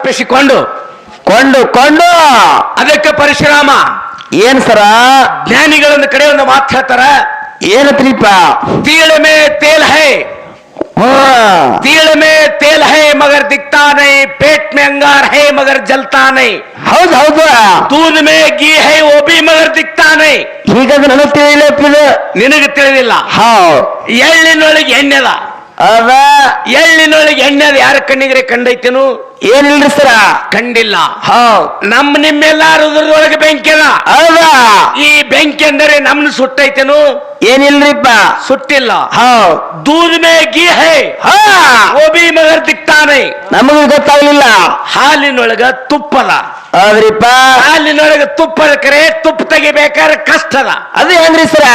ಕೊಂಡು ಕೊಂಡು ಕೊಂಡು. ಅದಕ್ಕೆ ಪರಶುರಾಮ. ಏನ್ ಸರ? ಜ್ಞಾನಿಗಳನ್ನ ಕಡೆ ಒಂದು ಮಾತು ಹೇಳ್ತಾರ. ಏನತ್ರಿಪ ತೀಳ ಮೇ ತೇಲ್ ಹೈ. ತೀಳ ಮೇ ತೇಲ್ ಹೈ ಮಗರ್ ದಿಕ್ತಾನೆ ಪೇಟ್ ಮೇ ಅಂಗಾರ್ ಹೈ ಮಗರ್ ಜಲ್ತಾ ಹೌದ್ ಹೌದು. ಹೌದು ಮೇ ಗೀ ಹೈ ಓಬಿ ಮಗರ್ ದಿಕ್ತಾನೆ ಈಗ ನನಗೆ ತಿಳಿಲಿಲ್ಲ ನಿನಗೆ ತಿಳಿದಿಲ್ಲ. ಹಾ ಎಳ್ಳಿನೊಳಗೆ ಎಣ್ಣೆದ ಅವ ಎಳ್ಳಿನೊಳಗೆ ಎಣ್ಣೆ ಯಾರ ಕಣ್ಣಿಗೆ ಕಂಡೈತೇನು? ಏನಿಲ್ರಿ ಸರ? ಕಂಡಿಲ್ಲ. ಹೌದ್ ನಮ್ ನಿಮ್ಮೆಲ್ಲ ಬೆಂಕಿ ಅಲ್ಲ ಹೌದಾ? ಈ ಬೆಂಕಿ ಅಂದರೆ ನಮ್ನ ಸುಟ್ಟೈತೇನು? ಏನಿಲ್ರಿಪ್ಪ? ಸುಟ್ಟಿಲ್ಲ. ಹೌ. ದೂದ್ ಮೇ ಘಿ ಹೇ. ಓಬಿ ಮಗರ್ ದಿಕ್ತಾನೆ. ನಮಗೂ ಗೊತ್ತಾಗ್ಲಿಲ್ಲ. ಹಾಲಿನೊಳಗ ತುಪ್ಪಲ್ಲ ಹೌದ್ರಿಪ್ಪ? ಹಾಲಿನೊಳಗೆ ತುಪ್ಪ ಕರೆ ತುಪ್ಪ ತೆಗಿಬೇಕಾದ್ರೆ ಕಷ್ಟದ. ಅದು ಹೆಂಗ್ರಿ ಸರ?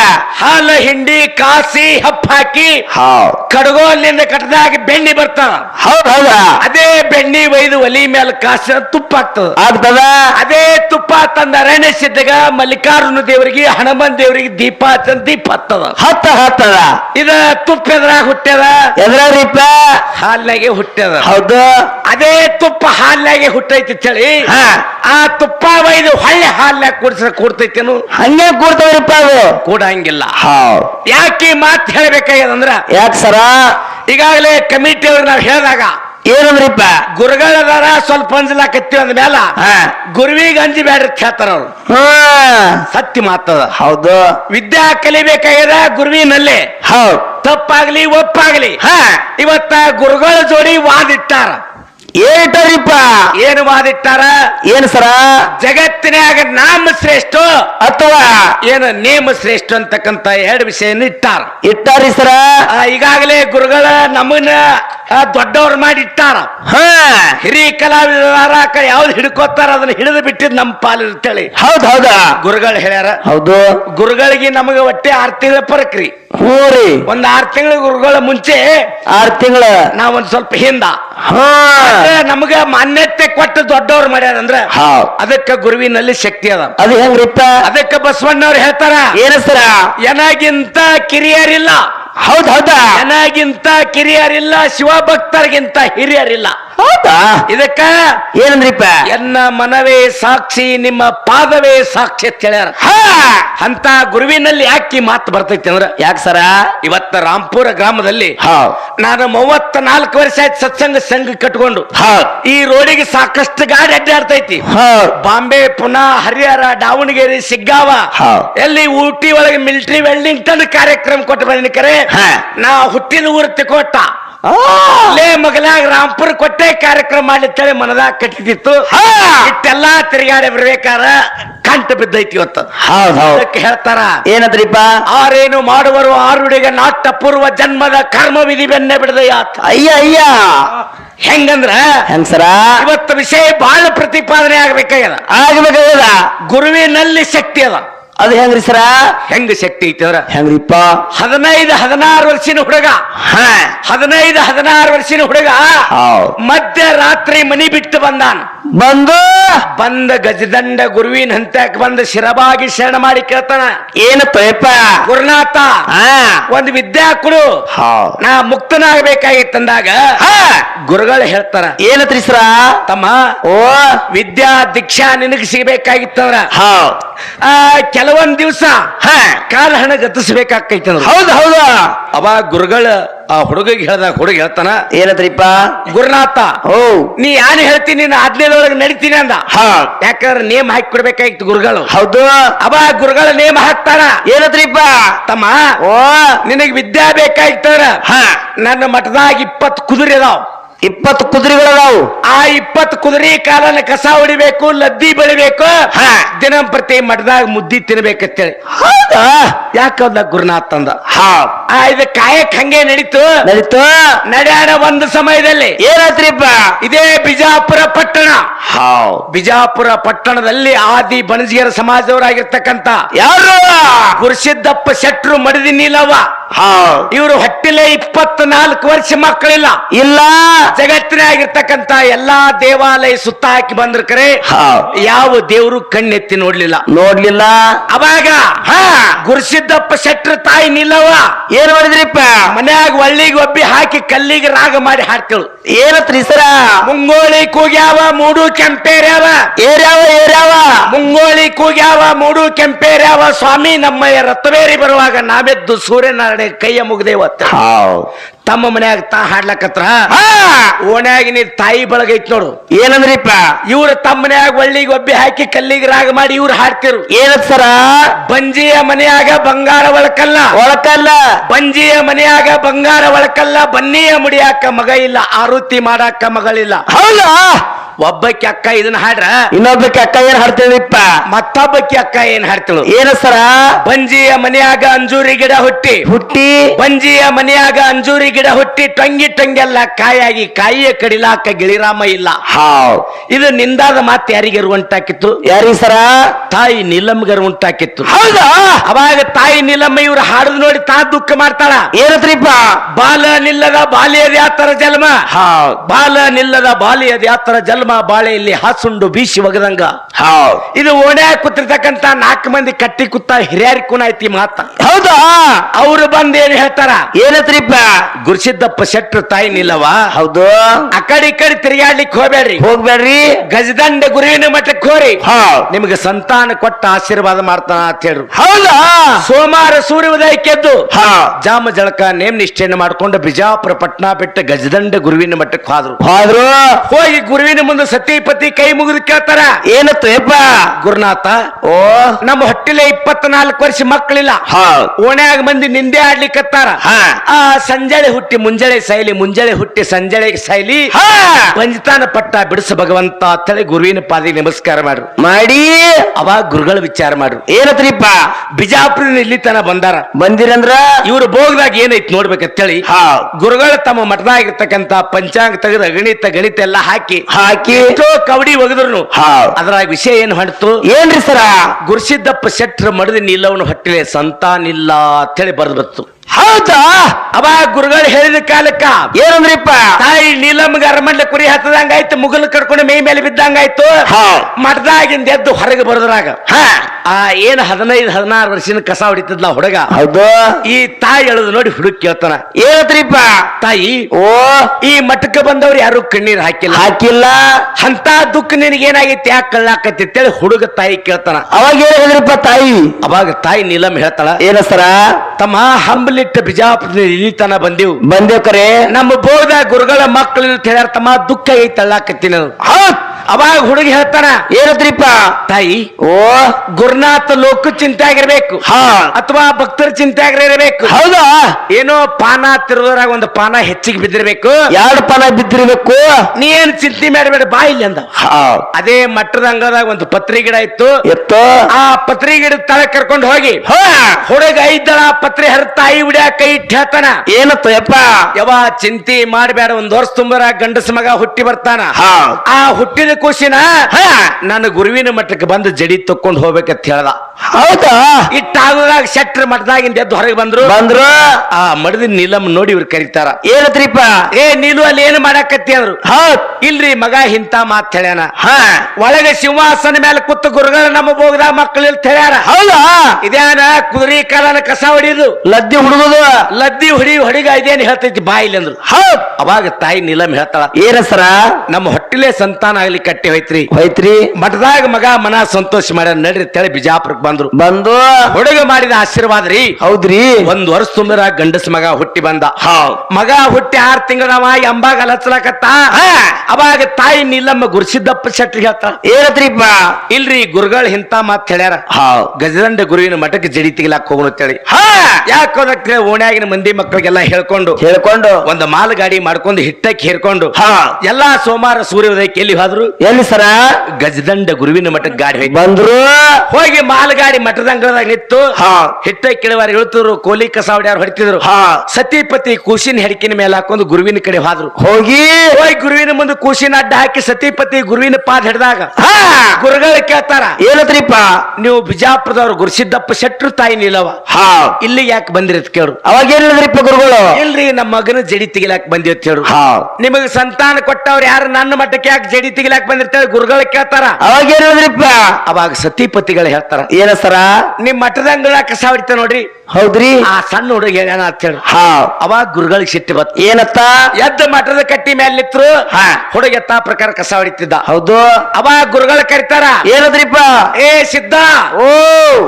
ಹಾಲು ಹಿಂಡಿ ಕಾಸಿ ಹಪ್ಪ ಹಾಕಿ ಕಡಗೋ ಕಡಗೋಲಿಂದ ಕಟ್ಟದಾಗ ಬೆಣ್ಣಿ ಬರ್ತಾವ ಹೌದ್ ಹೌದ? ಅದೇ ಬೆಣ್ಣಿ ಒಯ್ದು ಒಲಿ ಮೇಲೆ ಕಾಸ ತುಪ್ಪ ಆಗ್ತದ. ಆಗ್ತದ? ಅದೇ ತುಪ್ಪ ತಂದ ಅರಣ್ಯ ಸಿದ್ದಾಗ ಮಲ್ಲಿಕಾರ್ಜುನ ದೇವರಿಗೆ ಹನುಮನ್ ದೇವರಿಗೆ ದೀಪ ಹಚ್ಚ ದೀಪ ಹತ್ತದ. ಹತ್ತ ಹತ್ತದ? ಇದ ತುಪ್ಪ ಎದ್ರಾಗ ಹುಟ್ಟ್ಯದ? ಎದ್ರಾಗ್ರಿಪ್ಪ? ಹಾಲ್ನಾಗೆ ಹುಟ್ಟ್ಯದ. ಹೌದು. ಅದೇ ತುಪ್ಪ ಹಾಲ್ನಾಗೆ ಹುಟ್ಟೈತಿ ಚಳಿ ಹಾ. ಆ ತುಪ್ಪ ಒಯ್ದು ಹೊಳ್ಳೆ ಹಾಲ್ನಾಗ ಕುಡಿಸ ಕೂಡ್ತೈತೇನು? ಹಂಗೆ ಕೂಡ್ತಾವ್ರಿಪ್ಪ ಅದು. ಕೂಡಂಗಿಲ್ಲ. ಹಂಗಿಲ್ಲ ಯಾಕೆ ಮಾತು ಹೇಳ್ಬೇಕಾಗ್ಯದಂದ್ರ? ಯಾಕೆ ಸರ? ಈಗಾಗಲೇ ಕಮಿಟಿ ಅವ್ರಿಗೆ ನಾವು ಹೇಳಿದಾಗ ಏನಂದ್ರಿಪ್ಪ? ಗುರುಗಳದಾರ ಸ್ವಲ್ಪ ಅಂಜಲಾಕತ್ತೀವಿ ಅಂದ ಮೇಲ ಹಾ. ಗುರುವಿಗೆ ಅಂಜಿ ಬ್ಯಾಡ್ರಿ ಅಂತ ಹೇಳ್ತಾರ ಅವ್ರು. ಸತ್ಯ ಮಾತದ ಹೌದು. ವಿದ್ಯಾ ಕಲಿಬೇಕಾಗ್ಯದ ಗುರುವಿನಲ್ಲಿ. ಹೌದು ತಪ್ಪಾಗ್ಲಿ ಒಪ್ಪಾಗ್ಲಿ. ಹ. ಇವತ್ತ ಗುರುಗಳ ಜೋಡಿ ವಾದಿಟ್ಟಾರ. ಏಟರಿಪ್ಪ. ಏನು ವಾದಿಟ್ಟಾರ? ಏನು ಸರ? ಜಗತ್ತಿನಾಗ ನಾಮ ಶ್ರೇಷ್ಠ. ಅಥವಾ? ಏನು ನೇಮ ಶ್ರೇಷ್ಠ ಅಂತಕ್ಕಂತ ಎರಡು ವಿಷಯನ ಇಟ್ಟಾರ. ಇಟ್ಟಾರಿ ಸರ? ಈಗಾಗಲೇ ಗುರುಗಳ ನಮ್ಮನ್ನ ದೊಡ್ಡವ್ರು ಮಾಡಿಟ್ಟಾರ. ಹಾ. ಹಿರಿಯ ಕಲಾವಿದರ ಯಾವ್ದು ಹಿಡ್ಕೋತಾರ ಅದನ್ನ ಹಿಡಿದು ಬಿಟ್ಟಿದ್ ನಮ್ಮ ಪಾಲು ಅಂತೇಳಿ ಹೌದ್ ಹೌದ? ಗುರುಗಳು ಹೇಳ್ಯಾರ. ಹೌದು. ಗುರುಗಳಿಗೆ ನಮಗೆ ಒಟ್ಟೆ ಆರ್ ತಿಂಗಳ ಪರಕ್ರಿ. ಹೂರಿ ಒಂದ್ ಆರ್ ತಿಂಗಳ ಗುರುಗಳ ಮುಂಚೆ ಆರ್ ತಿಂಗಳ. ನಾವ್ ಒಂದ್ ಸ್ವಲ್ಪ ಹಿಂದ. ನಮಗ ಮಾನ್ಯತೆ ಕೊಟ್ಟು ದೊಡ್ಡವ್ರು ಮಾಡ್ಯಾರ ಅಂದ್ರ ಅದಕ್ಕ ಗುರುವಿನಲ್ಲಿ ಶಕ್ತಿ ಅದ. ಅದು ಹೆಂಗ್ರಿಪ್ಪ? ಅದಕ್ಕ ಬಸವಣ್ಣವ್ರು ಹೇಳ್ತಾರ ಏನ ಸರ? ಎನಾಗಿಂತ ಕಿರಿಯರಿಲ್ಲ. ಹೌದ್ ಹೌದಾ? ಏನಾಗಿಂತ ಕಿರಿಯರಿಲ್ಲ ಶಿವಭಕ್ತರಿಗಿಂತ ಹಿರಿಯರಿಲ್ಲ. ಹೌದಾ? ಇದಕ್ಕ ಏನಂದ್ರಿಪ್ಪ ಎನ್ನ ಮನವೇ ಸಾಕ್ಷಿ ನಿಮ್ಮ ಪಾದವೇ ಸಾಕ್ಷಿ ಅಂತ ಹೇಳ್ಯಾರ. ಹಾ! ಅಂತ ಗುರುವಿನಲ್ಲಿ ಯಾಕೆ ಮಾತು ಬರ್ತೈತಿ ಅಂದ್ರ. ಯಾಕೆ ಸರ? ಇವತ್ತ ರಾಂಪುರ ಗ್ರಾಮದಲ್ಲಿ ನಾನು ಮೂವತ್ತ ನಾಲ್ಕು ವರ್ಷ ಆಯ್ತು ಸತ್ಸಂಗ ಸಂಘ ಕಟ್ಕೊಂಡು ಈ ರೋಡಿಗೆ ಸಾಕಷ್ಟು ಗಾಡಿ ಅಡ್ಡಾಡ್ತೈತಿ ಬಾಂಬೆ ಪುನಾ ಹರಿಹರ ದಾವಣಗೆರೆ ಸಿಗ್ಗಾವ. ಎಲ್ಲಿ ಊಟಿ ಒಳಗೆ ಮಿಲಿಟರಿ ತಂದು ಕಾರ್ಯಕ್ರಮ ಕೊಟ್ಟು ಬಂದಿನ ಕರೆ. ಹಾ. ನಾ ಹುಟ್ಟಿನ ಊರು ತಿಕೋಟ. ಅಲ್ಲೇ ಮಗಲಾಗ ರಾಂಪುರ ಕೊಟ್ಟೆ ಕಾರ್ಯಕ್ರಮ ಮಾಡ್ಲಿತ್ತೇಳಿ ಮನದಾಗ ಕಟ್ಟಿದಿತ್ತು. ಇಟ್ಟೆಲ್ಲಾ ತಿರುಗಾಡಿ ಬರ್ಬೇಕಾರ ಕಂಟ ಬಿದ್ದೈತಿ ಇವತ್ತು. ಅದಕ್ಕೆ ಹೇಳ್ತಾರ ಏನದ್ರಿಪ್ಪ? ಆರೇನು ಮಾಡುವರು ಆರುಡಿಗೆ ನಾಟ್ಯ ಪೂರ್ವ ಜನ್ಮದ ಕರ್ಮ ವಿಧಿ ಬೆನ್ನೆ ಬಿಡದಯಾತ ಅಯ್ಯ ಅಯ್ಯ. ಹೆಂಗಂದ್ರ ಹೆಂಗ್ ಸರ ಇವತ್ತು ವಿಷಯ ಬಹಳ ಪ್ರತಿಪಾದನೆ ಆಗ್ಬೇಕಾಗ್ಯದ. ಆಗ್ಬೇಕಾಗ್ಯದ? ಗುರುವಿನಲ್ಲಿ ಶಕ್ತಿ ಅದ. ಅದು ಹೆಂಗ್ರಿ ಸರ? ಹೆಂಗ ಶಕ್ತಿ ಐತಿ ಅಂದ್ರ ಹೆಂಗ್ರಿಪ್ಪ? ಹದಿನೈದು ಹದಿನಾರು ವರ್ಷಿನ ಹುಡುಗ. ಹಾ. ಹದಿನೈದು ಹದಿನಾರು ವರ್ಷಿನ ಹುಡುಗ. ಹೌದ್. ಮಧ್ಯರಾತ್ರಿ ಮನಿ ಬಿಟ್ಟು ಬಂದಾನ. ಬಂದು ಬಂದ ಗಜದಂಡ ಗುರುವಿನ ಹಂತಕ್ಕೆ ಬಂದ ಶಿರಬಾಗಿ ಶರಣ ಮಾಡಿ ಕೇಳ್ತಾನ. ಏನು ಪ್ರೇಪ ಗುರುನಾಥ ಒಂದು ವಿದ್ಯಾ ಕೊಡು. ನಾ ಮುಕ್ತನಾಗಬೇಕಾಗಿತ್ತಂದಾಗ ಹಾ. ಗುರುಗಳು ಹೇಳ್ತಾರ. ಏನ ಸರ ತಮ್ಮ ಓ. ವಿದ್ಯಾ ದೀಕ್ಷಾ ನಿನಗೆ ಸಿಗಬೇಕಾಗಿತ್ತಂದ್ರ. ಕೆಲವೊಂದ್ ದಿವ್ಸ ಹಾ. ಕಾಲ ಹಣ ಗತಿಸ್ಬೇಕಾಕೈತಂದ್ರ ಹೌದು ಹೌದು. ಅವಾಗ ಗುರುಗಳ ಆ ಹುಡುಗಿಗೆ ಹೇಳ್ದ ಹುಡುಗ ಹೇಳ್ತಾನ ಏನಂದ್ರಿಪ್ಪ? ಗುರುನಾಥ ಓ ನೀ ಯಾನ್ ಹೇಳ್ತೀನಿ ನೀನು ಆಜ್ಞೆದೊಳಗೆ ನಡಿತೀನಿ ಅಂದ. ಹಾ. ಯಾಕಂದ್ರೆ ನೇಮ್ ಹಾಕಿ ಕೊಡ್ಬೇಕಾಗಿತ್ತು ಗುರುಗಳು. ಹೌದು. ಅವ ಗುರುಗಳ ನೇಮ್ ಹಾಕ್ತಾನ. ಏನತ್ರಿಪ್ಪ ತಮ್ಮ ಓ. ನಿನಗ್ ವಿದ್ಯಾ ಬೇಕಾಗಿತ್ತಂದ್ರ ಹಾ. ನನ್ನ ಮಠದಾಗ ಇಪ್ಪತ್ತು ಕುದುರೆ ಅದಾವ. ಇಪ್ಪತ್ತು ಕುದುರೆಗಳದಾವು. ಆ ಇಪ್ಪತ್ತು ಕುದುರೆ ಕಾಲನ ಕಸ ಹೊಡಿಬೇಕು ಲದ್ದಿ ಬೆಳಿಬೇಕು ಹಾ. ದಿನಂಪ್ರತಿ ಮಠದಾಗ ಮುದ್ದಿ ತಿನ್ಬೇಕಂತೇಳಿ. ಹೌದಾ? ಯಾಕಂದ ಗುರುನಾಥ್ ಅಂದ? ಆ ಇದು ಕಾಯಕ್ ಹಂಗೆ ನಡೀತು. ನಡೀತು. ನಡ್ಯಾಡ ಒಂದು ಸಮಯದಲ್ಲಿ. ಏನಾದ್ರಿಪ್ಪ? ಇದೇ ಬಿಜಾಪುರ ಪಟ್ಟಣ. ಬಿಜಾಪುರ ಪಟ್ಟಣದಲ್ಲಿ ಆದಿ ಬಣಜಿಯರ ಸಮಾಜದವರಾಗಿರ್ತಕ್ಕಂತ ಯಾರು? ಗುರುಸಿದ್ದಪ್ಪ ಶೆಟ್ರು ಮಡದಿ ನೀಲವ್ವ. ಹೌದ್ ಇವರು ಹೊಟ್ಟಿಲೆ ಇಪ್ಪತ್ನಾಲ್ಕು ವರ್ಷ ಮಕ್ಕಳಿಲ್ಲ. ಇಲ್ಲ. ಜಗತ್ತಿನಾಗಿರ್ತಕ್ಕಂತ ಎಲ್ಲಾ ದೇವಾಲಯ ಸುತ್ತ ಹಾಕಿ ಬಂದ್ರ ಕರೆ ಯಾವ ದೇವರು ಕಣ್ಣೆತ್ತಿ ನೋಡ್ಲಿಲ್ಲ. ನೋಡ್ಲಿಲ್ಲ. ಅವಾಗ ಹಾ. ಗುರುಸಿದ್ದಪ್ಪ ಶೆಟ್ರ ತಾಯಿ ನಿಲ್ಲವ ಏನ್ ಮಾಡಿದ್ರಿಪ್ಪ? ಮನ್ಯಾಗ ಒಳ್ಳಿಗೆ ಒಬ್ಬಿ ಹಾಕಿ ಕಲ್ಲಿಗೆ ರಾಗ ಮಾಡಿ ಹಾಡ್ತೇಳು. ಏನತ್ರಿ ಸರ? ಮುಂಗೋಳಿ ಕೂಗ್ಯಾವ ಮೂಡು ಕೆಂಪೇರ್ಯಾವ. ಏರ್ಯಾವ ಏರ್ಯಾವ? ಮುಂಗೋಳಿ ಕೂಗ್ಯಾವ ಮೂಡು ಕೆಂಪೇರ್ಯಾವ. ಸ್ವಾಮಿ ನಮ್ಮಯ್ಯ ರತ್ವೇರಿ ಬರುವಾಗ ನಾವೆದ್ದು ಸೂರ್ಯನಾರಾಯಣ ಕೈಯ ಮುಗ್ದೇವತ್ತ. ತಮ್ಮ ಮನ್ಯಾಗ ತಾ ಹಾಡ್ಲಕತ್ರ? ಓಣ್ಯಾಗ ನೀ ತಾಯಿ ಬಳಗ ಐತ್ ನೋಡು. ಏನಂದ್ರಿಪ್ಪ? ಇವ್ರ ತಮ್ಮ ಮನ್ಯಾಗ ಒಳ್ಳಿಗೆ ಒಬ್ಬಿ ಹಾಕಿ ಕಲ್ಲಿಗೆ ರಾಗ ಮಾಡಿ ಇವ್ರು ಹಾಡ್ತಿರು. ಏನತ್ ಸರ? ಬಂಜಿಯ ಮನೆಯಾಗ ಬಂಗಾರ ಒಳಕಲ್ಲ. ಒಳಕಲ್ಲ? ಬಂಜಿಯ ಮನೆಯಾಗ ಬಂಗಾರ ಒಳಕಲ್ಲ. ಬನ್ನಿಯ ಮುಡಿಯಾಕ ಮಗ ಇಲ್ಲ ಆರುತಿ ಮಾಡಾಕ ಮಗಳಿಲ್ಲ. ಹೌದಾ? ಒಬ್ಬಕ್ಕೆ ಅಕ್ಕ ಇದನ್ನ ಹಾಡ್ರ? ಇನ್ನೊಬ್ಬಕ್ಕೆ ಅಕ್ಕ ಏನ್ ಹಾಡ್ತೇಳಿಪ್ಪ ಮತ್ತೊಬ್ಬಕ್ಕೆ ಅಕ್ಕ ಏನ್ ಹಾಡ್ತಳು? ಏನ ಸರ? ಬಂಜಿಯ ಮನೆಯಾಗ ಅಂಜೂರಿ ಗಿಡ ಹುಟ್ಟಿ. ಹುಟ್ಟಿ. ಬಂಜಿಯ ಮನೆಯಾಗ ಅಂಜೂರಿ ಗಿಡ ಹುಟ್ಟಿ ಟೊಂಗಿ ಟೊಂಗೆಲ್ಲ ಕಾಯಾಗಿ ಕಾಯಿಯ ಕಡಿಲಾಕ ಗಿಳಿರಾಮ ಇಲ್ಲ. ಹಾವ್. ಇದು ನಿಂದಾದ ಮಾತು ಯಾರಿಗರು ಉಂಟಾಕಿತ್ತು ಯಾರಿ ಸರ? ತಾಯಿ ನೀಲಮ್ಗರು ಉಂಟಾಕಿತ್ತು ಹೌದಾ? ಅವಾಗ ತಾಯಿ ನೀಲಮ್ಮ ಇವ್ರ ಹಾಡದ್ ನೋಡಿ ತಾ ದುಃಖ ಮಾಡ್ತಾಳ. ಏನತ್ರಿಪ್ಪ? ಬಾಲ ನಿಲ್ಲದ ಬಾಲ್ಯದ ಯಾತರ ಜನ್ಮ? ಹೌದ್ ಬಾಲ ನಿಲ್ಲದ ಬಾಲ್ಯದ ಯಾತರ ಜನ್ಮ? ಬಾಳೆಯಲ್ಲಿ ಹಾಸುಂಡು ಬೀಸಿ ಒಗದಂಗ. ಇದು ಓಣ್ಯಾಗ ಕೂತಿರ್ತಕ್ಕಂತ ನಾಲ್ಕು ಮಂದಿ ಕಟ್ಟಿ ಕುತ್ತ ಹಿರಿಯರಿ ಕುನ ಐತಿ ಮಾತ. ಹೌದಾ? ಅವ್ರು ಬಂದ್ ಏನ್ ಹೇಳ್ತಾರ? ಏನತ್ರಿಪ್ಪ? ಗುರುಸಿದ್ದಪ್ಪ ಶೆಟ್ರು ತಾಯಿ ನಿಲ್ಲವ ಹೌದು. ಆ ಕಡೆ ಈ ಕಡೆ ತಿರುಗಾಡ್ಲಿಕ್ಕೆ ಹೋಗ್ಬೇಡ್ರಿ ಹೋಗ್ಬೇಡ್ರಿ ಗಜದಂಡ ಗುರುವಿನ ಮಠಕ್ಕೆ ಹೋರಿ. ನಿಮ್ಗೆ ನಿಮಗೆ ಸಂತಾನ ಕೊಟ್ಟ ಆಶೀರ್ವಾದ ಮಾಡ್ತಾನ ಅಂತ ಹೇಳ್ರು. ಹೌದಾ? ಸೋಮವಾರ ಸೂರ್ಯ ಉದಯಕ್ಕೆದ್ದು ಹೌದ್. ಜಾಮ ಜಳಕ ನೇಮ್ ನಿಷ್ಠೆಯನ್ನು ಮಾಡ್ಕೊಂಡು ಬಿಜಾಪುರ ಪಟ್ನಾ ಬಿಟ್ಟ ಗಜದಂಡ ಗುರುವಿನ ಮಠಕ್ಕೆ ಹೋದ್ರು. ಹೋದ್ರು. ಹೋಗಿ ಗುರುವಿನ ಮುಂದೆ ಸತೀಪತಿ ಕೈ ಮುಗಿದು ಕೇಳ್ತಾರ ಏನತ್ತು ಹೆಬ್ಬ ಗುರುನಾಥ ಓ. ನಮ್ಮ ಹೊಟ್ಟಿಲೆ ಇಪ್ಪತ್ನಾಲ್ಕು ವರ್ಷ ಮಕ್ಕಳಿಲ್ಲ. ಹಾ. ಓಣ್ಯಾಗ ಮಂದಿ ನಿಂದೆ ಆಡ್ಲಿಕ್ಕತ್ತಾರ ಹಾ. ಆ ಸಂಜಳೆ ಹುಟ್ಟಿ ಮುಂಜಳೆ ಸೈಲಿ ಮುಂಜಳೆ ಹುಟ್ಟಿ ಸಂಜಳೆ ಸೈಲಿ ಹಾ. ಪಂಚತಾನ ಪಟ್ಟ ಬಿಡಿಸ ಭಗವಂತ ಅಂತೇಳಿ ಗುರುವಿನ ಪಾದಿಗೆ ನಮಸ್ಕಾರ ಮಾಡ್ರು. ಮಾಡಿ. ಅವಾಗ ಗುರುಗಳ ವಿಚಾರ ಮಾಡ್ರು. ಏನತ್ರಿಪ್ಪ ಬಿಜಾಪುರ ಇಲ್ಲಿ ತನ ಬಂದಾರ. ಬಂದಿರಂದ್ರ? ಇವ್ರು ಭೋಗದಾಗ ಏನೈತಿ ನೋಡ್ಬೇಕಂತೇಳಿ ಹಾ. ಗುರುಗಳು ತಮ್ಮ ಮಠದಾಗಿರ್ತಕ್ಕಂತ ಪಂಚಾಂಗ ತೆಗೆದ ಗಣಿತ ಗಣಿತ ಎಲ್ಲ ಹಾಕಿ ಹಾಕಿ. ಎಷ್ಟೋ ಕವಡಿ ಒಗದ್ರು ಹಾ. ಅದ್ರಾಗ ವಿಷಯ ಏನ್ ಹೊಂಟು ಏನ್ರಿ ಸರ? ಗುರುಸಿದ್ದಪ್ಪ ಶೆಟ್ರ ಮಡದಿ ನಿಲ್ಲವನು ಹಟ್ಟಿಲೆ ಸಂತಾನಿಲ್ಲ ಅಂತೇಳಿ ಬರೆದು ಬತ್ತು ಹೌದಾ? ಅವ ಗುರುಗಳು ಹೇಳಿದ ಕಾಲಕ್ಕ. ಏನಂದ್ರಿಪ್ಪ? ತಾಯಿ ನೀಲಮ್ಗ ಅರಮಂಡ್ಲ ಕುರಿ ಹತ್ತದಂಗಾಯ್ತು ಮುಗಲ್ ಕರ್ಕೊಂಡು ಮೈ ಮೇಲೆ ಬಿದ್ದಂಗಾಯ್ತು. ಮಠದಾಗಿಂದ ಎದ್ದು ಹೊರಗೆ ಬರೋದ್ರಾಗ. ಹಾ. ಆ ಏನ್ ಹದಿನೈದು ಹದಿನಾರು ವರ್ಷದ ಕಸ ಹೊಡಿತದ್ಲ ಹುಡುಗ. ಹೌದು. ಈ ತಾಯಿ ಎಳೆದು ನೋಡಿ ಹುಡುಗ ಕೇಳ್ತಾನ. ಏನತ್ರಿಪ್ಪ ತಾಯಿ ಓ. ಈ ಮಠಕ್ಕೆ ಬಂದವ್ರು ಯಾರು ಕಣ್ಣೀರ್ ಹಾಕಿಲ್ಲ. ಹಾಕಿಲ್ಲ. ಅಂತ ದುಃಖ ನಿನಗೇನಾಗೈತಿ ಯಾಕೆ ಕಳ್ಳಾಕತಿ ಅಂತೇಳಿ ಹುಡುಗ ತಾಯಿ ಕೇಳ್ತಾನ. ಅವಾಗ ಏನ್ ಹೇಳಿದ್ರಪ್ಪ ತಾಯಿ? ಅವಾಗ ತಾಯಿ ನೀಲಮ್ ಹೇಳ್ತಾಳ ಏನ ಸರ? ತಮ್ಮ ಹಂಬಲಿಟ್ಟ ಬಿಜಾಪುರ ಇಳಿತನ ಬಂದೇವು. ಬಂದೇವ್ ಕರೆ. ನಮ್ಮ ಬೋಧ ಗುರುಗಳ ಮಕ್ಕಳು ಕೇಳ್ಯಾರ ಹೇಳ್ಯಾರ ತಮ್ಮ ದುಃಖ ಐತಿ ಹೌದ್ ಅವಾಗ ಹುಡುಗಿ ಹೇಳ್ತಾನ ಏನದ್ರಿಪ್ಪ? ತಾಯಿ ಓ. ಗುರುನಾಥ ಲೋಕ ಚಿಂತೆ ಆಗಿರ್ಬೇಕು. ಹಾ. ಅಥವಾ ಭಕ್ತರ ಚಿಂತೆ ಆಗಿರಬೇಕು. ಹೌದಾ? ಏನೋ ಪಾನ ತಿರುವುದ್ರಾಗ ಒಂದು ಪಾನ ಹೆಚ್ಚಿಗೆ ಬಿದ್ದಿರ್ಬೇಕು. ಎರಡು ಪಾನ ಬಿದ್ದಿರ್ಬೇಕು? ನೀ ಏನ್ ಚಿಂತೆ ಮಾಡಬೇಡ ಬಾ ಇಲ್ಲಿ ಅಂದ ಅದೇ ಮಟ್ಟದ ಅಂಗದಾಗ ಒಂದು ಪತ್ರಿ ಗಿಡ ಇತ್ತು. ಎತ್ತು? ಆ ಪತ್ರಿ ಗಿಡ ತಳ ಕರ್ಕೊಂಡು ಹೋಗಿ. ಹಾ. ಹುಡುಗ ಐದಳ ಪತ್ರಿ ಹರ ತಾಯಿ ಉಡ್ಯಾಕ ಕೈ ಇಟ್ಟು ಹೇಳ್ತಾನ. ಏನತ್ತು ಯಪ್ಪ? ಯಾವ ಚಿಂತೆ ಮಾಡಬೇಡ ಒಂದ್ ವರ್ಷ ತುಂಬರ ಗಂಡಸ ಮಗ ಹುಟ್ಟಿ ಬರ್ತಾನ. ಆ ಹುಟ್ಟಿದ ಖುಷಿನ ಹಾ. ನನ್ನ ಗುರುವಿನ ಮಠಕ್ಕೆ ಬಂದು ಜಡಿ ತಕ್ಕೊಂಡು ಹೋಗ್ಬೇಕಂತ ಹೇಳ್ದ. ಹೌದಾ? ಇಟ್ಟಾಗ ಶೆಟ್ರ ಮಠದಾಗಿಂದ ಎದ್ದು ಹೊರಗೆ ಬಂದ್ರು. ಬಂದ್ರು? ಆ ಮಡದಿ ನೀಲಮ್ ನೋಡಿ ಇವ್ರು ಕರೀತಾರ. ಏನತ್ರಿಪ್ಪ? ಏ ನೀನು ಅಲ್ಲಿ ಏನು ಮಾಡಾಕತ್ತಿ ಅಂದ್ರು. ಹೌದ್. ಇಲ್ರಿ ಮಗ ಇಂತ ಮಾತ್ ಹೇಳ್ಯಾನ. ಹಾ. ಒಳಗೆ ಸಿಂಹಾಸನ ಮೇಲೆ ಕುತ್ತು ಗುರುಗಳ ನಮ್ಮ ಹೋಗದ ಮಕ್ಕಳು ಇಲ್ಲಿ ಹೇಳ್ಯಾರ. ಹೌದಾ? ಇದೇನ ಕುದುರೆ ಕಾಲನ ಕಸ ಹೊಡಿದು ಲದ್ದಿ ಹುಡುಗುದು? ಲದ್ದಿ ಹೊಡಿ ಹೊಡಿಗ ಇದೇನು ಹೇಳ್ತೈತಿ ಬಾಯಿಲಿ ಅಂದ್ರು. ಹೌದ್. ಅವಾಗ ತಾಯಿ ನೀಲಮ್ ಹೇಳ್ತಾಳ ಏನ ಸರ ನಮ್ಮ ಹೊಟ್ಟಿಲೆ ಸಂತಾನ ಆಗ್ಲಿ ಕಟ್ಟಿ ಹೋಯ್ತ್ರಿ. ಹೋಯ್ತ್ರಿ. ಮಠದಾಗ ಮಗ ಮನ ಸಂತೋಷ ಮಾಡ್ಯಾರ. ನಡ್ರಿ ತಳಿ ಬಿಜಾಪುರಕ್ ಬಂದ್ರು. ಬಂದು. ಹುಡುಗ ಮಾಡಿದ ಆಶೀರ್ವಾದ ರೀ. ಹೌದ್ರಿ. ಒಂದ್ ವರ್ಷ ತುಂಬಿರ ಗಂಡಸ ಮಗ ಹುಟ್ಟಿ ಬಂದ. ಮಗ ಹುಟ್ಟಿ ಆರ್ ತಿಂಗಳವ ಎಂಬಾಗ ಲಚ್ಚಲಕತ್ತ ಅವಾಗ ತಾಯಿ ನೀಲಮ್ಮ ಗುರುಸಿದ್ದಪ್ಪ ಶೆಟ್ರಿಗೆ ಹೇಳ್ತಾಳ ಏನತ್ರಿಪ್ಪ ಇಲ್ರಿ ಗುರುಗಳು ಇಂತ ಮಾತ್ ಹೇಳ್ಯಾರ. ಗಜದಂಡ ಗುರುವಿನ ಮಠಕ್ಕೆ ಜಡಿ ತೆಗಿಲಾಕ್ ಹೋಗೋಣ ಅಂತೇಳಿ. ಹಾ. ಯಾಕೆ ಹೋದಕ್ಕೆ ಓಣ್ಯಾಗಿನ ಮಂದಿ ಮಕ್ಕಳಿಗೆಲ್ಲ ಹೇಳ್ಕೊಂಡು. ಹೇಳ್ಕೊಂಡು. ಒಂದ್ ಮಾಲ್ ಗಾಡಿ ಮಾಡ್ಕೊಂಡು ಹಿಟ್ಟಕ್ಕೆ ಹೇರ್ಕೊಂಡು. ಹಾ. ಎಲ್ಲಾ ಸೋಮವಾರ ಸೂರ್ಯೋದಯಕ್ಕೆ ಎಲ್ಲಿ ಹೋದ್ರು? ಎಲ್ಲಿ ಸರ? ಗಜದಂಡ ಗುರುವಿನ ಮಠಕ್ಕೆ ಗಾಡಿ ಬಂದ್ರು. ಹೋಗಿ ಮಾಲ್ ಗಾಡಿ ಮಠದಂಗಳದಾಗ ನಿಂತು ಹಾ. ಹಿಟ್ಟ ಕೆಳವಾರ ಹೇಳ್ತಿದ್ರು ಕೋಲಿ ಕಸಾವಡ್ಯಾರು ಹೊಡಿತಿದ್ರು. ಹಾ. ಸತಿಪತಿ ಕೂಸಿನ ಹೆಡಕಿನ ಮೇಲೆ ಹಾಕೊಂಡು ಗುರುವಿನ ಕಡೆ ಹಾದ್ರು. ಹೋಗಿ. ಹೋಗಿ ಗುರುವಿನ ಮುಂದೆ ಕೂಸಿನ ಅಡ್ಡ ಹಾಕಿ ಸತಿಪತಿ ಗುರುವಿನ ಪಾದ ಹಿಡ್ದಾಗ ಹಾ. ಗುರುಗಳು ಕೇಳ್ತಾರ ಏನತ್ರಿಪ್ಪ? ನೀವು ಬಿಜಾಪುರದವ್ರು ಗುರುಸಿದ್ದಪ್ಪ ಶೆಟ್ರು ತಾಯಿ ನೀಲವ ಹಾ. ಇಲ್ಲಿ ಯಾಕೆ ಬಂದಿರತ್ ಕೇಳು. ಅವಾಗ ಏನಿಲ್ಲದ್ರಿಪ್ಪ ಗುರುಗಳು? ಇಲ್ರಿ ನಮ್ಮ ಮಗನ ಜಡಿ ತೆಗಿಲಾಕ್ ಬಂದಿ ಅಂತ ಹೇಳು. ಹಾ. ನಿಮಗೆ ಸಂತಾನ ಕೊಟ್ಟವ್ರು ಯಾರು? ನನ್ನ ಮಠಕ್ಕೆ ಯಾಕೆ ಜಡಿ ತೆಗಿಲಾಕ್ ಬಂದಿರ್ತೇವೆ? ಗುರುಗಳ ಕೇಳ್ತಾರ. ಅವಾಗ ಏನ್ ಹೇಳಿದ್ರಿಪ್ಪ? ಅವಾಗ ಸತಿಪತಿಗಳು ಹೇಳ್ತಾರ. ಏನ ಸರ? ನಿಮ್ ಮಠದಂಗಳ ಕಸ ಹೊಡಿತ ನೋಡ್ರಿ. ಹೌದ್ರಿ? ಆ ಸಣ್ಣ ಹುಡುಗ ಹೇಳ್ಯಾನ ಅಂತ ಹೇಳಿ. ಹಾ. ಅವಾಗ ಗುರುಗಳಿಗೆ ಸಿಟ್ಟು ಬತ್. ಏನತ್ತ? ಎದ್ದ ಮಠದ ಕಟ್ಟಿ ಮೇಲೆ ನಿತ್ರು ಹಾ. ಹುಡುಗ ಎತ್ತ ಪ್ರಕಾರ ಕಸ ಹೊಡಿತಿದ್ದ. ಹೌದು. ಅವ ಗುರುಗಳ ಕರಿತಾರ. ಏನದ್ರಿಪ್ಪ? ಏ ಸಿದ್ಧ ಓ.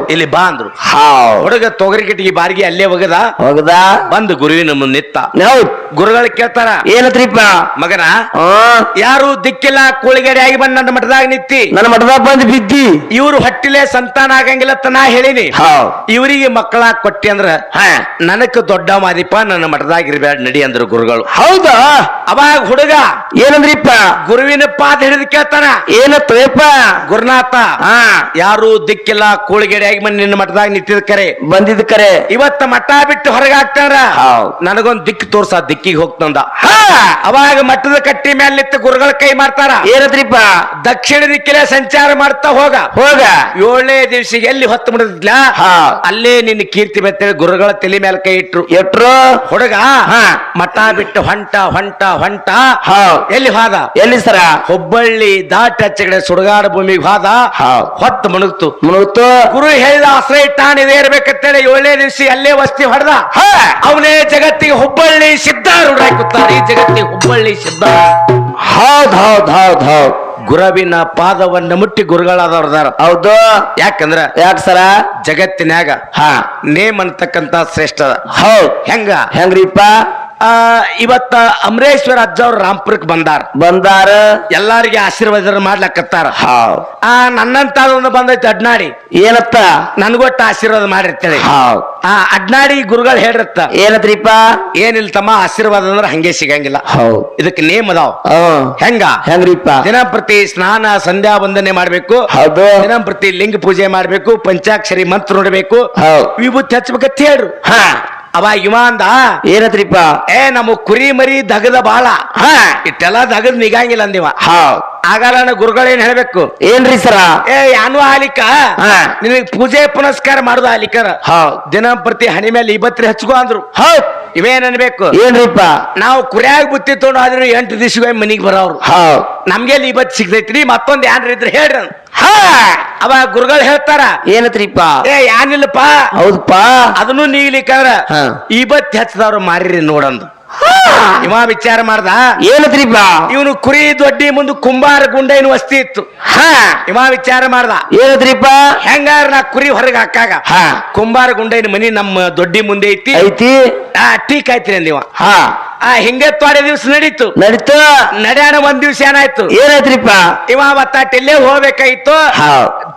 ಇಲ್ಲಿ ಬಾ ಅಂದ್ರು. ಹಾವ್. ಹುಡುಗ ತೊಗರಿ ಕಟ್ಟಿಗೆ ಬಾರಿಗೆ ಅಲ್ಲೇ ಹೋಗದ ಹೋಗದ ಬಂದು ಗುರುವಿನ ಮುಂದೆ ನಿತ್ತ. ಹೌದ್. ಗುರುಗಳು ಕೇಳ್ತಾರ. ಏನದ್ರಿಪ್ಪ? ಮಗನ ಯಾರು ದಿಕ್ಕಿಲ್ಲ ಕೂಳಿಗಡೆ ಆಗಿ ಬಂದ್ ನನ್ನ ಮಠದಾಗ ನಿತ್ತಿ. ನನ್ನ ಮಠದಾಗ ಬಂದು ಬಿದ್ದಿ. ಇವ್ರು ಹಟ್ಟಿಲೆ ಸಂತಾನ ಆಗಂಗಿಲ್ಲ ಅಂತ ನಾ ಹೇಳಿನಿ. ಇವರಿಗೆ ಮಕ್ಕಳ ಕೊಟ್ಟಿ ಅಂದ್ರ ಹಾ ನನಕ್ ದೊಡ್ಡ ಮಾದಿಪ್ಪ ನನ್ನ ಮಠದಾಗ ಇರ್ಬೇಡ ನಡಿ ಅಂದ್ರು ಗುರುಗಳು. ಹೌದಾ? ಅವಾಗ ಹುಡುಗ ಏನಂದ್ರಿಪ್ಪ? ಗುರುವಿನ ಪಾದ ಹಿಡಿದು ಕೇಳ್ತಾನ. ಏನತ್ತಪ್ಪ ಗುರುನಾಥ ಹಾ. ಯಾರು ದಿಕ್ಕಿಲ್ಲ ಕೂಳಿಗೆಡೆಯಾಗಿ ಬಂದು ನಿನ್ನ ಮಠದಾಗ ನಿಂತಿದ ಕರೆ. ಬಂದಿದ್ ಕರೆ. ಇವತ್ತ ಮಠ ಬಿಟ್ಟು ಹೊರಗಾಗ್ತಾರ. ನನಗೊಂದ್ ದಿಕ್ಕು ತೋರ್ಸ ದಿಕ್ಕಿಗೆ ಹೋಗ್ತಂದ. ಹಾ. ಅವಾಗ ಮಠದ ಕಟ್ಟಿ ಮೇಲೆ ನಿಂತು ಗುರುಗಳ ಕೈ ಮಾಡ್ತಾರ ಏನದ್ರಿಪ್ಪ? ದಕ್ಷಿಣ ದಿಕ್ಕಿಲೆ ಸಂಚಾರ ಮಾಡ್ತಾ ಹೋಗ. ಹೋಗ. ಏಳನೇ ದಿವಸ ಎಲ್ಲಿ ಹೊತ್ತು ಮುಡಿದ್ಲ ಹಾ. ಅಲ್ಲೇ ನಿನ್ನ ಕೀರ್ತಿ ಬೆತ್ತೇಳಿ ಗುರುಗಳ ತಲೆ ಮೇಲೆ ಕೈ ಇಟ್ರು. ಎಟ್ರು? ಹುಡುಗ ಹಾ. ಮಠ ಬಿಟ್ಟು ಹೊಂಟ ಹೊಂಟ ಹೊಂಟ. ಎಲ್ಲಿ ಹಾದ? ಎಲ್ಲಿ ಸರ? ಹುಬ್ಬಳ್ಳಿ ದಾಟ ಹಚ್ಚಗಡೆ ಸುಡಗಾಡ ಭೂಮಿಗೆ ಹಾದ. ಹೊತ್ತು ಮುಣುಗ್ತು. ಮುಣುಗ್ತು? ಗುರು ಹೇಳಿದ ಆಶ್ರಯ ಇಟ್ಟಾನ ಇದೇ ಇರ್ಬೇಕಂತೇಳಿ ಏಳನೇ ದಿವಸ ಅಲ್ಲೇ ವಸ್ತಿ ಹೊಡೆದ. ಅವನೇ ಜಗತ್ತಿಗೆ ಹುಬ್ಬಳ್ಳಿ ಸಿದ್ಧಾರೂಢ ಹಾಕುತ್ತಾರೆ ಈ ಜಗತ್ತಿಗೆ ಹುಬ್ಬಳ್ಳಿ ಸಿದ್ಧ ಹೌದ್ ಹೌದ್ ಹೌದ್ ಹೌದ್. ಗುರುವಿನ ಪಾದವನ್ನ ಮುಟ್ಟಿ ಗುರುಗಳಾದವ್ರದಾರ. ಹೌದು. ಯಾಕಂದ್ರ? ಯಾಕ ಸರ? ಜಗತ್ತಿನ್ಯಾಗ ಹಾ. ನೇಮ್ ಅಂತಕ್ಕಂತ ಶ್ರೇಷ್ಠ. ಹೌದ್. ಹೆಂಗ? ಹೆಂಗ್ರಿಪ್ಪ? ಇವತ್ತ ಅಮರೇಶ್ವರ ಅಜ್ಜ ಅವ್ರು ರಾಮ್ಪುರಕ್ಕೆ ಬಂದಾರ. ಬಂದಾರ. ಎಲ್ಲಾರಿಗೆ ಆಶೀರ್ವಾದ ಮಾಡ್ಲಕತ್ತಾರ. ಹಾವ್ ಆ ನನ್ನಂತ ಒಂದು ಬಂದೈತಿ ಅಡ್ನಾಡಿ. ಏನತ್ತ? ನನ್ಗೊಟ್ಟ ಆಶೀರ್ವಾದ ಮಾಡಿರ್ತೇಳಿ ಹಾವ್ ಆ ಅಡ್ನಾಡಿ ಗುರುಗಳು ಹೇಳಿರತ್ತ. ಏನತ್ರಿಪ್ಪ? ಏನಿಲ್ಲ ತಮ್ಮ ಆಶೀರ್ವಾದ ಅಂದ್ರೆ ಹಂಗೆ ಸಿಗಂಗಿಲ್ಲ. ಹೌದ್. ಇದಕ್ಕೆ ನೇಮ್ ಅದಾವ. ಹೆಂಗ? ಹೆಂಗ್ರಿಪ್ಪ? ದಿನಂಪ್ರತಿ ಸ್ನಾನ ಸಂಧ್ಯಾ ವಂದನೆ ಮಾಡ್ಬೇಕು. ಹೌದು. ದಿನಂಪ್ರತಿ ಲಿಂಗ ಪೂಜೆ ಮಾಡ್ಬೇಕು. ಪಂಚಾಕ್ಷರಿ ಮಂತ್ರ ನೋಡ್ಬೇಕು. ಹೌದ್. ವಿಭೂತಿ ಹಚ್ಬೇಕಂತ ಹೇಳ್ರು. ಹಾ. ಅವ ಅಂದ ಏನತ್ರಿಪ್ಪ? ಏ ನಮ್ಮ ಕುರಿ ಮರಿ ದಗದ ಬಾಳ. ಹಾ. ಇಟ್ಟೆಲ್ಲ ದಗದ್ ನಿಗಂಗಿಲ್ಲ ಅಂದಿವ. ಆಗಲ್ಲ ಗುರುಗಳೇನ್ ಹೇಳ್ಬೇಕು? ಏನ್ರಿ ಸರ? ಏ ಯಾನು ಆಲಿಕ ಹಾ. ನಿನಗೆ ಪೂಜೆ ಪುನಸ್ಕಾರ ಮಾಡುದ ಆಲಿಕರ ದಿನ ದಿನಂಪ್ರತಿ ಹನಿ ಮೇಲೆ ಇಬತ್ರಿ ಹಚ್ಕೊ ಅಂದ್ರು. ಹೌದ್. ಇವೇನ್ ಅನ್ಬೇಕು? ಏನ್ರಿಪ್ಪ? ನಾವು ಕುರಿಯಾಗಿ ಬುತ್ತಿ ತೊಗೊಂಡು ಆದ್ರೆ ಎಂಟು ದಿವಸ ಮನಿಗೆ ಬರೋರು ಹೌದ್. ನಮ್ಗೆ ಇವತ್ ಸಿಗ್ತೈತ್ರಿ? ಮತ್ತೊಂದು ಏನ್ರ ಇದ್ರೆ ಹೇಳ್ರಿ. ಹಾ! ಅವ ಗುರುಗಳು ಹೇಳ್ತಾರ ಏನತ್ರಿಪ್ಪ? ಏ ಯಾನಿಲ್ಲಪ್ಪ? ಹೌದಪ್ಪ? ಅದನ್ನು ನೀಗ್ಲಿಕ್ಕಂದ್ರ ಹಾ. ಇವತ್ ಹಚ್ಚದವ್ರು ಮಾರಿರಿ ನೋಡಂದು. ಇವ ವಿಚಾರ ಮಾಡ್ದ? ಏನತ್ರಿಪ್ಪ? ಇವನು ಕುರಿ ದೊಡ್ಡಿ ಮುಂದೆ ಕುಂಬಾರ ಗುಂಡೇನು ವಸ್ತಿ ಇತ್ತು. ಹಾ! ಇವ ವಿಚಾರ ಮಾಡ್ದ? ಏನತ್ರಿಪ್ಪ? ಹೆಂಗಾರ ನಾ ಕುರಿ ಹೊರಗೆ ಹಾಕಾಗ ಹಾ. ಕುಂಬಾರ ಗುಂಡೈನ ಮನಿ ನಮ್ಮ ದೊಡ್ಡಿ ಮುಂದೆ ಐತಿ. ಐತಿ? ಆ ಟೀಕ್ ಆಯ್ತಿ ಅಂದಿವ ಹಾ. ಆ ಹಿಂಗೆ ತೋಡೆ ದಿವ್ಸ ನಡೀತು. ನಡೀತು. ನಡ್ಯಾಣ ಒಂದ್ ದಿವ್ಸ ಏನಾಯ್ತು? ಏನಾಯ್ತ್ರಿಪ್ಪ? ಇವ ಇಲ್ಲೇ ಹೋಗ್ಬೇಕಾಯ್ತು.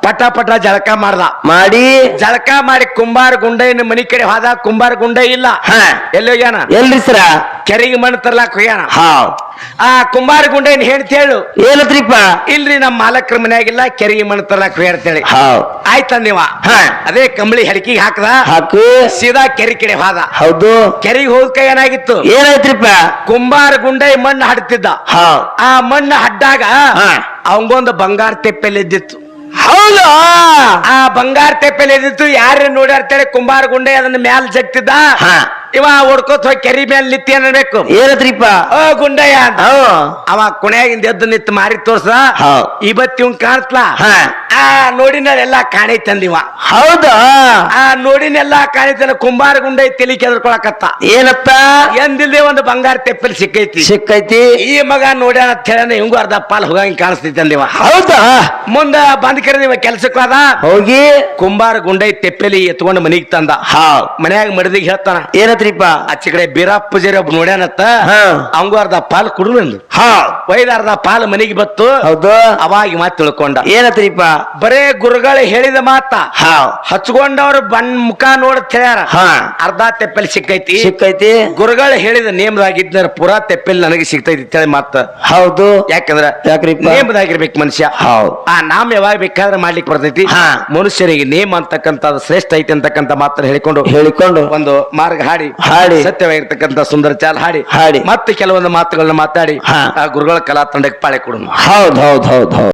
ಪಟ ಪಟ ಜಳಕ ಮಾಡ್ದ. ಮಾಡಿ. ಜಳಕ ಮಾಡಿ ಕುಂಬಾರ ಗುಂಡೈನ ಮನಿ ಕಡೆ ಹೋದ ಕುಂಬಾರ ಗುಂಡ ಇಲ್ಲ. ಹಾ. ಎಲ್ಲಿ ಹೋಗ್ಯಾನ? ಎಲ್ರಿ ಸರ? ಕೆರೆಗೆ ಮಣ್ಣು ತರ್ಲಾಕ್ ಹೋಗ್ಯಾನ. ಹೌದ್ ಆ ಕುಂಬಾರ ಗುಂಡಯ್ಯನ ಹೇಳ್ತೇಳು ಏನತ್ರಿಪ್ಪ? ಇಲ್ರಿ ನಮ್ಮ ಮಾಲಕ್ರ ಮನ್ಯಾಗಿಲ್ಲ ಕೆರೆಗೆ ಮಣ್ಣು ಕೇಳ್ತೇಳಿ ಆಯ್ತ ನೀವ ಅದೇ ಕಂಬಳಿ ಹೆಡಕಿಗೆ ಹಾಕದ. ಹಾಕು. ಸೀದಾ ಕೆರೆ ಕಡೆ ಹೋದ. ಹೌದು. ಕೆರೆಗೆ ಹೋದ್ಕ ಏನಾಗಿತ್ತು? ಏನಾಯ್ತ್ರಿಪ್ಪ? ಕುಂಬಾರ ಗುಂಡೈ ಮಣ್ಣು ಹಡ್ತಿದ್ದ. ಆ ಮಣ್ಣು ಹಡ್ಡಾಗ. ಅವಂಗೊಂದು ಬಂಗಾರ ತೆಪ್ಪೆಲ್ಲಿದ್ದಿತ್ತು ಹೌದು? ಆ ಬಂಗಾರ ತೆಪ್ಪೆಲ್ಲಿದ್ದಿತ್ತು ಯಾರು ನೋಡ್ಯಾರ್ತೇಳಿ ಕುಂಬಾರ ಗುಂಡೆ ಅದನ್ನ ಮ್ಯಾಲ ಜಗ್ತಿದ್ದ. ಹಾ. ಇವ ಹೊಡ್ಕೋತ ಹೋಗಿ ಕೆರಿ ಮೇಲೆ ನಿತ್ತಿ ಅನ್ಬೇಕು ಏನತ್ರಿಪ್ಪ ಓ ಗುಂಡಯ್ಯ ಅಂತ. ಅವ ಕುಣ್ಯಾಗಿಂದ ಎದ್ದು ನಿತ್ತು ಮಾರಿ ತೋರ್ಸ. ಇವತ್ತಿವ್ ಇವತ್ತು ಇವ್ ಕಾಣ್ತ್ಲಾ? ಹಾ. ಆ ನೋಡಿನೆಲ್ಲ ಕಾಣೈತಂದಿವ. ಹೌದಾ? ಆ ನೋಡಿನೆಲ್ಲ ಕಾಣಿತನ ಕುಂಬಾರ ಗುಂಡೈ ತಲಿ ಕೆದರ್ಕೊಳಕತ್ತ. ಏನತ್ತ? ಎಂದಿಲ್ದೆ ಒಂದು ಬಂಗಾರ ತೆಪ್ಪಲ್ ಸಿಕ್ಕೈತಿ. ಸಿಕ್ಕೈತಿ. ಈ ಮಗ ನೋಡ್ಯಾನ ಅಂತ ಹೇಳ ಹಿಂಗೂ ಅರ್ಧ ಪಾಲ್ ಹೋಗಂಗ್ ಕಾಣಿಸ್ತೈತಿ ಅಂದಿವ ಹೌದಾ? ಮುಂದ ಬಂದ್ ಕರೆದಿವ ನೀವ ಕೆಲ್ಸಕ್ಕಾದ ಹೋಗಿ. ಕುಂಬಾರ ಗುಂಡೈ ತೆಪ್ಪಲಿ ಎತ್ಕೊಂಡು ಮನಿಗ್ ತಂದ. ಹಾ. ಮನ್ಯಾಗ ಮಡದಿಗೆ ಹೇಳ್ತಾನ. ಏನತ್ರಿಪ್ಪ? ಆಚೆ ಕಡೆ ಬೀರಪ್ಪ ಪೂಜಾರಿ ಒಬ್ಬ ನೋಡ್ಯಾನತ್ತ. ಹಾ. ಅವಂಗೂ ಅರ್ಧ ಪಾಲ್ ಕುಡು ಹೌದ್ ಒಯ್ದ ಅರ್ಧ ಪಾಲ್ ಮನಿಗೆ ಬತ್ತು. ಹೌದು. ಅವಾಗ ಮಾತ್ ತಿಳ್ಕೊಂಡ. ಏನತ್ರಿಪ್ಪ? ಬರೇ ಗುರುಗಳು ಹೇಳಿದ ಮಾತ. ಹಚ್ಕೊಂಡವ್ರು ಬಣ್ಣ ಮುಖ ನೋಡ್ ತಿಳ್ಯಾರ ಹಾ. ಅರ್ಧ ತೆಪ್ಪಲ್ ಸಿಕ್ಕೈತಿ. ಸಿಕ್ಕೈತಿ. ಗುರುಗಳು ಹೇಳಿದ ನೇಮದಾಗಿದ್ದ ಪುರಾ ತೆಪ್ಪಲ್ ನನಗೆ ಸಿಗ್ತೈತಿ ತಿಳಿ ಮಾತ. ಹೌದು. ಯಾಕಂದ್ರ ನೇಮದಾಗಿರ್ಬೇಕು ಮನುಷ್ಯ. ಹೌದ್. ಆ ನಾಮ ಯಾವಾಗ ಬೇಕಾದ್ರೆ ಮಾಡ್ಲಿಕ್ಕೆ ಬರ್ತೈತಿ. ಹಾ. ಮನುಷ್ಯರಿಗೆ ನೇಮ ಅಂತಕ್ಕಂತ ಶ್ರೇಷ್ಠ ಐತಿ ಅಂತಕ್ಕಂತ ಮಾತ್ರ ಹೇಳಿಕೊಂಡು ಹೇಳಿಕೊಂಡು ಒಂದು ಮಾರ್ಗ ಹಾಡಿ. ಹಾಡಿ. ಸತ್ಯವಾಗಿರ್ತಕ್ಕಂತ ಸುಂದರ ಚಾಲ ಹಾಡಿ. ಹಾಡಿ. ಮತ್ತೆ ಕೆಲವೊಂದು ಮಾತುಗಳನ್ನ ಮಾತಾಡಿ. ಹಾ. ಆ ಗುರುಗಳ ಕಲಾ ತಂಡಕ್ಕೆ ಪಾಳೆ ಕೊಡೋಣ ಹೌದು ಹೌದು ಹೌದು ಹೌದ್.